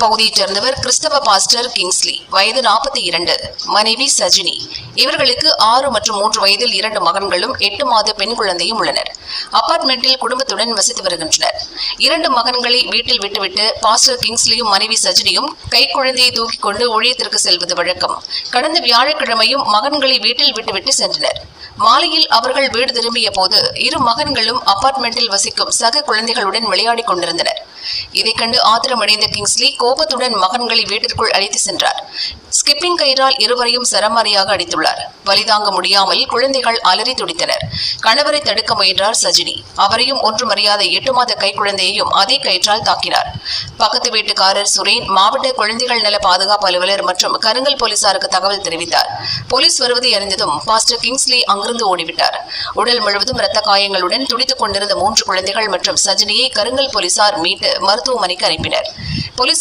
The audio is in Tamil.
பகுதியைச் சேர்ந்தவர் கிறிஸ்தவ பாஸ்டர் கிங்ஸ்லி. வயது நாற்பத்தி இரண்டு. மனைவி சஜினி. இவர்களுக்கு ஆறு மற்றும் மூன்று வயதில் இரண்டு மகன்களும் எட்டு மாத பெண் குழந்தையும் உள்ளனர். அபார்ட்மெண்டில் குடும்பத்துடன் வசித்து வருகின்றனர். இரண்டு மகன்களை வீட்டில் விட்டுவிட்டு பாஸ்டர் கிங்ஸ்லியும் மனைவி சஜினியும் கைக்குழந்தையை தூக்கிக் கொண்டு ஊழியத்திற்கு செல்வது வழக்கம். கடந்த வியாழக்கிழமையும் மகன்களை வீட்டில் விட்டுவிட்டு சென்றனர். மாலையில் அவர்கள் வீடு திரும்பிய போது இரு மகன்களும் அபார்ட்மெண்டில் வசிக்கும் சக குழந்தைகளுடன் விளையாடிக் கொண்டிருந்தனர். இதை கண்டு ஆத்திரமடைந்த கிங்ஸ்லி கோபத்துடன் மகன்களை வீட்டிற்குள் அழைத்து சென்றார். ஸ்கிப்பிங் கயிறால் இருவரையும் சரமாரியாக அடித்துள்ளார். வலிதாங்க முடியாமல் குழந்தைகள் அலறி துடித்தனர். கணவரை தடுக்க முயன்றார் சஜினி. அவரையும் ஒன்றும் அறியாத எட்டு மாத கை குழந்தையையும் அதே கயிற்றால் தாக்கினார். பக்கத்து வீட்டுக்காரர் சுரேன் மாவட்ட குழந்தைகள் நல பாதுகாப்பு அலுவலர் மற்றும் கருங்கல் போலீசாருக்கு தகவல் தெரிவித்தார். போலீஸ் வருவதை அறிந்ததும் பாஸ்டர் கிங்ஸ்லி அங்கிருந்து ஓடிவிட்டார். உடல் முழுவதும் இரத்த காயங்களுடன் துடித்துக் கொண்டிருந்த மூன்று குழந்தைகள் மற்றும் சஜினியை கருங்கல் போலீசார் மீட்டு மருத்துவமனைக்கு அனுப்பினர். போலீஸ்